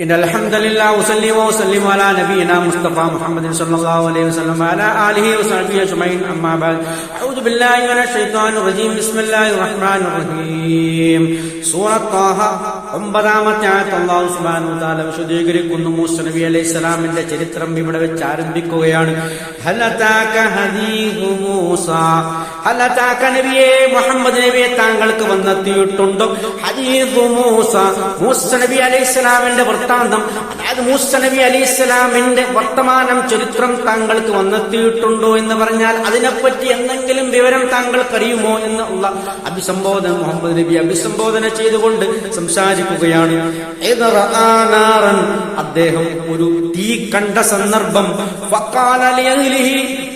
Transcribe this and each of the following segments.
إن الحمد لله وصلي وسلم على نبينا مصطفى محمد صلى الله عليه وسلم وعلى آله وصحبه أجمعين. أما بعد أعوذ بالله من الشيطان الرجيم. بسم الله الرحمن الرحيم. سورة طه ഒമ്പതാമത്തെ ആയത്ത് അള്ളാഹു സുബ്ഹാനഹു താല വിശദീകരിക്കുന്നു മൂസ നബി അലൈഹി സ്വലാമിന്റെ ചരിത്രം ഇവിടെ വെച്ച് ആരംഭിക്കുകയാണ്. നബിയെ മുഹമ്മദ് നബിയെ താങ്കൾക്ക് വന്നെത്തിയിട്ടുണ്ടോ? ഹദീഹു മൂസ. മൂസ നബി അലൈഹി സ്വലാമിന്റെ വൃത്താന്തം അതായത് മൂസ നബി അലി ഇസ്ലാമിന്റെ വർത്തമാനം ചരിത്രം താങ്കൾക്ക് വന്നെത്തിയിട്ടുണ്ടോ എന്ന് പറഞ്ഞാൽ അതിനെപ്പറ്റി എന്തെങ്കിലും വിവരം താങ്കൾക്ക് അറിയുമോ ഉള്ള അഭിസംബോധന മുഹമ്മദ് നബി അഭിസംബോധന ചെയ്തുകൊണ്ട് സംസാരിക്കുകയാണ്. അദ്ദേഹം ഒരു തീ കണ്ട സന്ദർഭം.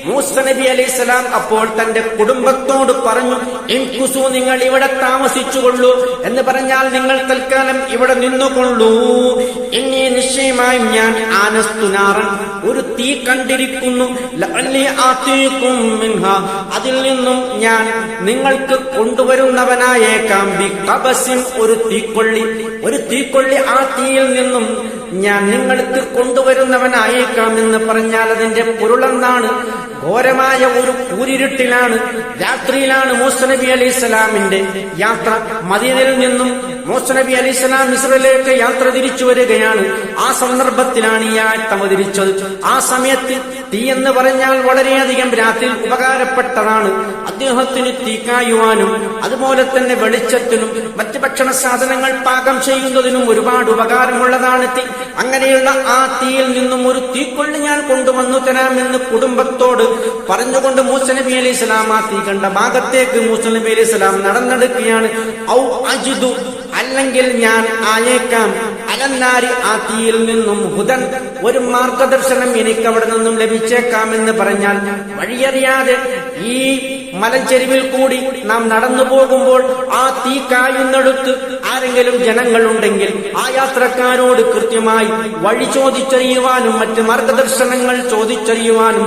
മൂസ നബി അലൈഹി സ്വലാം അപ്പോൾ തന്റെ കുടുംബത്തോട് പറഞ്ഞു ഇൻകുസു നിങ്ങൾ ഇവിടെ താമസിച്ചുകൊള്ളൂ. എന്ന് പറഞ്ഞാൽ നിങ്ങൾ തൽക്കാലം ഇവിടെ നിന്നുകൊള്ളൂ. ഇനി നിശ്ചയമായും ഞാൻ ആനസ്തുനാറൻ ഒരു തീ കണ്ടിരിക്കുന്നു. അതിൽ നിന്നും ഞാൻ നിങ്ങൾക്ക് കൊണ്ടുവരുന്നവനായേക്കാം. ഒരു തീക്കൊള്ളി. ഒരു തീക്കൊള്ളി ആ തീയിൽ നിന്നും ഞാൻ നിങ്ങൾക്ക് കൊണ്ടുവരുന്നവനായേക്കാം എന്ന് പറഞ്ഞാൽ അതിന്റെ പൊരുളെന്താണ്? ഘോരമായ ഒരു കൂരിരുട്ടിലാണ് രാത്രിയിലാണ് മൂസ നബി അലി ഇസ്ലാമിന്റെ യാത്ര. മദീനയിൽ നിന്നും മൂസ നബി അലി ഇസ്ലാം ഇസ്രയിലേക്ക് യാത്ര തിരിച്ചു വരികയാണ്. ആ സന്ദർഭത്തിലാണ് ഈ ആയത്ത് അവതരിച്ചത്. ആ സമയത്ത് തീ എന്ന് പറഞ്ഞാൽ വളരെയധികം രാത്രി ഉപകാരപ്പെട്ടതാണ്. അദ്ദേഹത്തിന് തീ കായുവാനും അതുപോലെ തന്നെ വെളിച്ചത്തിനും മറ്റ് ഭക്ഷണ സാധനങ്ങൾ പാകം ചെയ്യുന്നതിനും ഒരുപാട് ഉപകാരമുള്ളതാണ് തീ. അങ്ങനെയുള്ള ആ തീയിൽ നിന്നും ഒരു തീക്കൊള്ളി ഞാൻ കൊണ്ടുവന്നു തരാമെന്ന് കുടുംബത്തോട് പറഞ്ഞുകൊണ്ട് മൂസ നബി അലൈഹി ആ തീ കണ്ട ഭാഗത്തേക്ക് മൂസ നബി അലൈഹി നടന്നെടുക്കുകയാണ്. ഔ അജിദു അല്ലെങ്കിൽ ഞാൻ ആയേക്കാം. അലന്നാരി ആ തീയിൽ നിന്നും ഹുദൻ ഒരു മാർഗദർശനം എനിക്ക് അവിടെ നിന്നും ലഭിച്ചേക്കാമെന്ന് പറഞ്ഞാൽ വഴിയറിയാതെ ഈ മലഞ്ചെരിവിൽ കൂടി നാം നടന്നു പോകുമ്പോൾ ആ തീ കായുന്നെടുത്ത് ആരെങ്കിലും ജനങ്ങളുണ്ടെങ്കിൽ ആ യാത്രക്കാരോട് കൃത്യമായി വഴി ചോദിച്ചറിയുവാനും മറ്റ് മാർഗദർശനങ്ങൾ ചോദിച്ചറിയുവാനും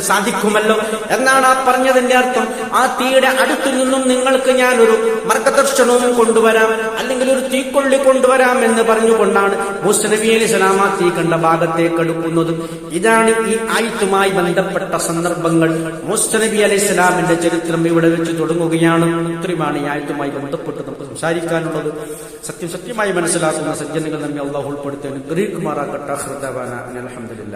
സാധിക്കുമല്ലോ എന്നാണ് ആ പറഞ്ഞതിന്റെ അർത്ഥം. ആ തീയുടെ അടുത്തു നിന്നും നിങ്ങൾക്ക് ഞാനൊരു മാർഗദർശനവും കൊണ്ടുവരാം അല്ലെങ്കിൽ ഒരു തീക്കൊള്ളി കൊണ്ടുവരാം എന്ന് പറഞ്ഞുകൊണ്ടാണ് മൂസ നബി അലി സ്വലാം ആ തീ കണ്ട ഭാഗത്തേക്ക് എടുക്കുന്നത്. ഇതാണ് ഈ ആയുത്തുമായി ബന്ധപ്പെട്ട സന്ദർഭങ്ങൾ മൂസ നബി അലൈഹി സ്വലാമിന്റെ ചരിത്രം ഇവിടെ വെച്ച് തുടങ്ങുകയാണ്. ഇത്രയുമാണ് ഈ ആയത്തുമായി ബന്ധപ്പെട്ട് നമുക്ക് സംസാരിക്കാനുള്ളത്. സത്യം സത്യമായി മനസ്സിലാക്കുന്ന സജ്ജനങ്ങൾ നമ്മെ അള്ളാഹു ഉൾപ്പെടുത്തി ഹൃദവാന അലഹമില്ല